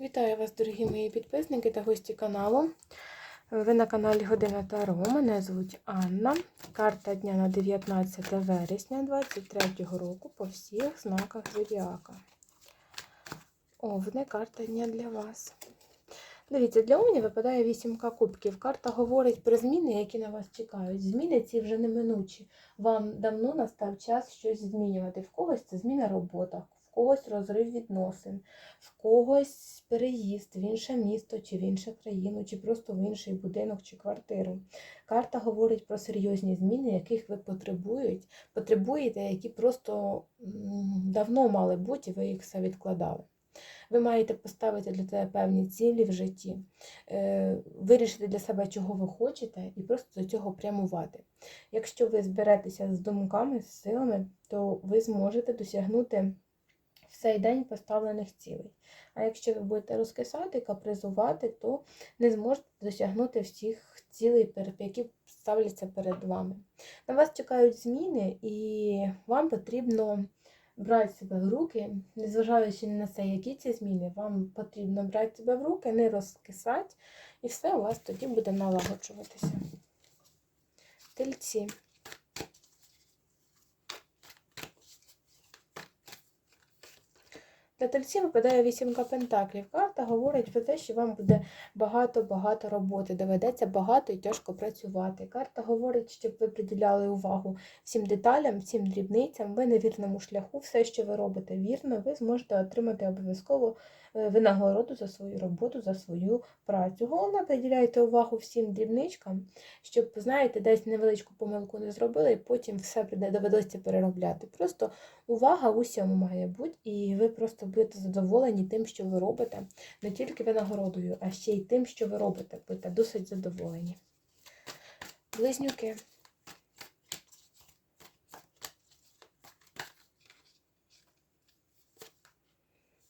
Вітаю вас, дорогі мої підписники та гості каналу. Ви на каналі Година Таро. Мене звуть Анна. Карта дня на 19 вересня 2023 року по всіх знаках Зодіака. Овни, карта дня для вас. Дивіться, для Овні випадає вісімка кубків. Карта говорить про зміни, які на вас чекають. Зміни ці вже неминучі. Вам давно настав час щось змінювати. В когось це зміна робота, когось розрив відносин, в когось переїзд в інше місто чи в іншу країну, чи просто в інший будинок чи квартиру. Карта говорить про серйозні зміни, яких ви потребують, потребуєте, які просто давно мали бути, і ви їх все відкладали. Ви маєте поставити для себе певні цілі в житті, е, вирішити для себе, чого ви хочете, і просто до цього прямувати. Якщо ви зберетеся з думками, з силами, то ви зможете досягнути в цей день поставлених цілей. А якщо ви будете розкисати, капризувати, то не зможете досягнути всіх цілей, які ставляться перед вами. На вас чекають зміни, і вам потрібно брати себе в руки, незважаючи на це, які ці зміни, вам потрібно брати себе в руки, не розкисати, і все у вас тоді буде налагоджуватися. Тельці. Для тельців випадає вісімка пентаклів. Карта говорить про те, що вам буде багато-багато роботи, доведеться багато і тяжко працювати. Карта говорить, щоб ви приділяли увагу всім деталям, всім дрібницям, ви на вірному шляху, все, що ви робите вірно, ви зможете отримати обов'язково е, винагороду за свою роботу, за свою працю. Головне, приділяйте увагу всім дрібничкам, щоб, знаєте, десь невеличку помилку не зробили, і потім все доведеться переробляти. Просто увага усьому має бути, і ви просто будете задоволені тим, що ви робите, не тільки винагородою, а ще й тим, що ви робите. Будете досить задоволені. Близнюки.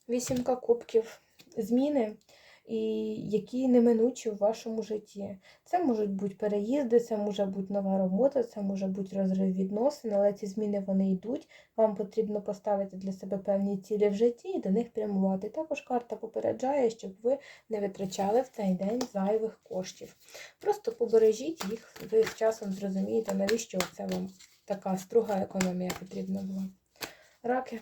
Вісімка кубків. Зміни, і які неминучі в вашому житті. Це можуть бути переїзди, це може бути нова робота, це може бути розрив відносин, але ці зміни вони йдуть. Вам потрібно поставити для себе певні цілі в житті і до них прямувати. Також карта попереджає, щоб ви не витрачали в цей день зайвих коштів. Просто побережіть їх, ви з часом зрозумієте, навіщо це вам така струга економія потрібна була. Раки.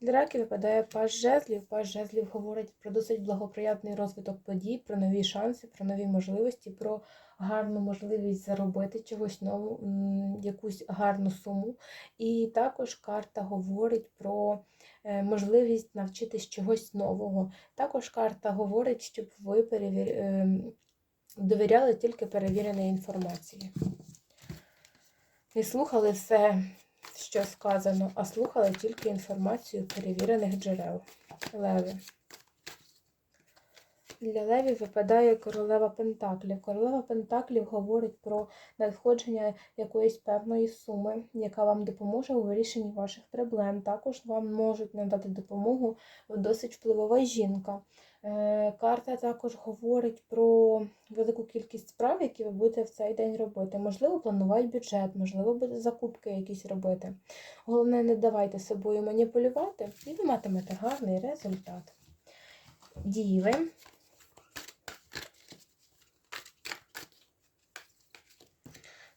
Для раків випадає паж жезлів. Паж жезлів говорить про досить благоприятний розвиток подій, про нові шанси, про нові можливості, про гарну можливість заробити чогось нового, якусь гарну суму. І також карта говорить про е, можливість навчитись чогось нового. Також карта говорить, щоб ви перевір... ем, довіряли тільки перевіреній інформації. Не слухали все що сказано, а слухали тільки інформацію перевірених джерел. Леви. Для левів випадає королева Пентаклів. Королева Пентаклів говорить про надходження якоїсь певної суми, яка вам допоможе у вирішенні ваших проблем. Також вам можуть надати допомогу досить впливова жінка. Е, Карта також говорить про велику кількість справ, які ви будете в цей день робити. Можливо, планувати бюджет, можливо, буде закупки якісь робити. Головне, не давайте собою маніпулювати, і ви матимете гарний результат. Діви.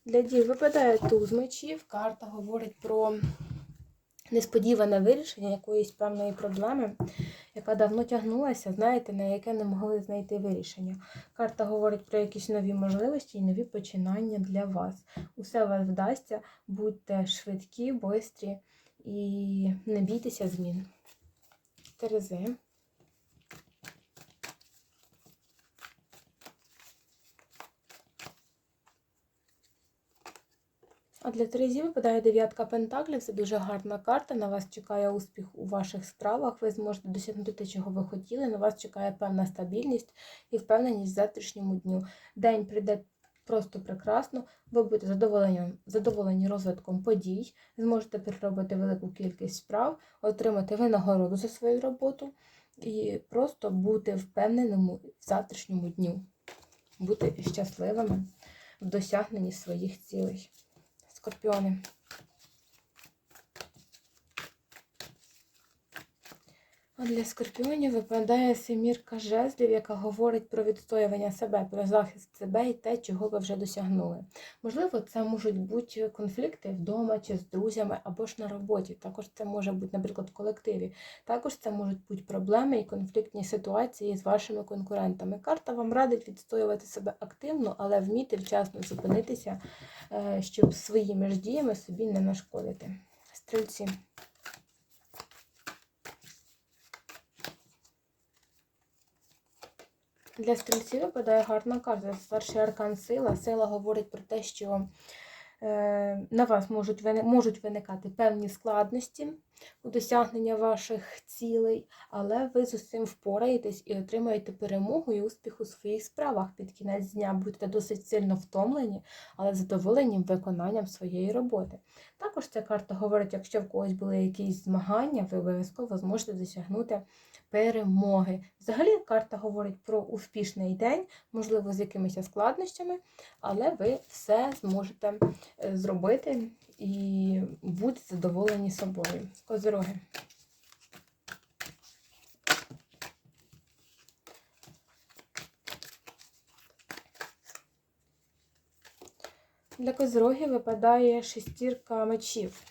Для дів випадає туз мечів. Карта говорить про несподіване вирішення якоїсь певної проблеми, яка давно тягнулася, знаєте, на яке не могли знайти вирішення. Карта говорить про якісь нові можливості і нові починання для вас. Усе вас вдасться, будьте швидкі, бистрі і не бійтеся змін. Терези. А для Терезі випадає дев'ятка пентаклів. Це дуже гарна карта. На вас чекає успіх у ваших справах. Ви зможете досягнути те, чого ви хотіли. На вас чекає певна стабільність і впевненість в завтрашньому дню. День прийде просто прекрасно. Ви будете задоволені, задоволені розвитком подій, зможете переробити велику кількість справ, отримати винагороду за свою роботу і просто бути впевненими в завтрашньому дню, бути щасливими в досягненні своїх цілей. Скорпіони. Для скорпіонів випадає семірка жезлів, яка говорить про відстоювання себе, про захист себе і те, чого ви вже досягнули. Можливо, це можуть бути конфлікти вдома чи з друзями або ж на роботі. Також це може бути, наприклад, в колективі. Також це можуть бути проблеми і конфліктні ситуації з вашими конкурентами. Карта вам радить відстоювати себе активно, але вміти вчасно зупинитися, е, щоб своїми ж діями собі не нашкодити. Стрільці. Для стрільців випадає гарна карта. Старший аркан сила. Сила говорить про те, що е, на вас можуть, можуть виникати певні складності у досягнення ваших цілей, але ви з усім впораєтесь і отримаєте перемогу і успіх у своїх справах. Під кінець дня будете досить сильно втомлені, але задоволені виконанням своєї роботи. Також ця карта говорить, якщо в когось були якісь змагання, ви обов'язково зможете досягнути перемоги. Взагалі карта говорить про успішний день, можливо, з якимись складнощами, але ви все зможете е, зробити і будете задоволені собою. Козироги. Для козирогів випадає шестірка мечів.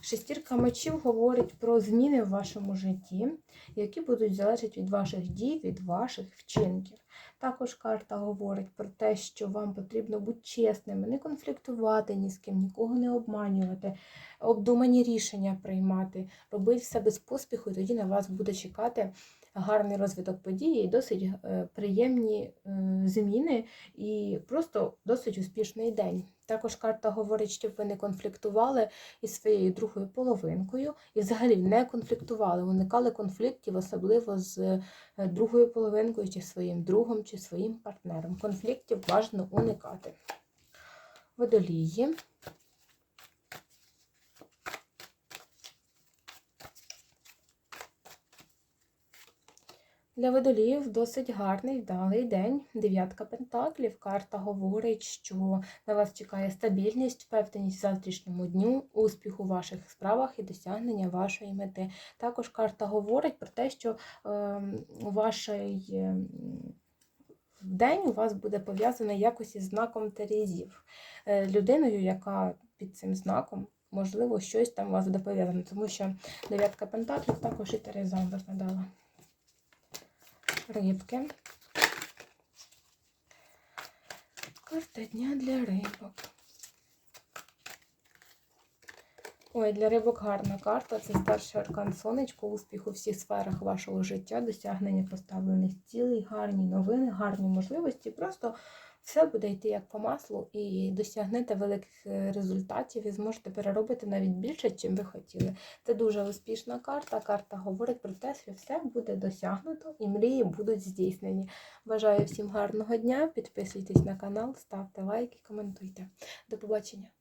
Шестірка мечів говорить про зміни в вашому житті, які будуть залежати від ваших дій, від ваших вчинків. Також карта говорить про те, що вам потрібно бути чесними, не конфліктувати ні з ким, нікого не обманювати, обдумані рішення приймати, робити все без поспіху, і тоді на вас буде чекати гарний розвиток події досить е, приємні е, зміни і просто досить успішний день. Також карта говорить, щоб ви не конфліктували із своєю другою половинкою і взагалі не конфліктували, уникали конфліктів, особливо з е, другою половинкою, чи своїм другом, чи своїм партнером. Конфліктів бажано уникати. Водолії. Для водоліїв досить гарний вдалий день. Дев'ятка пентаклів. Карта говорить, що на вас чекає стабільність, впевненість в завтрашньому дню, успіх у ваших справах і досягнення вашої мети. Також карта говорить про те, що е, у вашій е, день у вас буде пов'язаний якось із знаком Терезів. Е, людиною, яка під цим знаком. Можливо, щось там у вас буде пов'язане, тому що дев'ятка пентаклів також і Тереза виглядала рибки. Карта дня для рибок. Ой, для рибок гарна карта. Це старший аркан сонечко, успіх у всіх сферах вашого життя, досягнення поставлених цілей, гарні новини, гарні можливості. Просто все буде йти як по маслу і досягнете великих е, результатів і зможете переробити навіть більше, чим ви хотіли. Це дуже успішна карта. Карта говорить про те, що все буде досягнуто і мрії будуть здійснені. Бажаю всім гарного дня. Підписуйтесь на канал, ставте лайки, коментуйте. До побачення!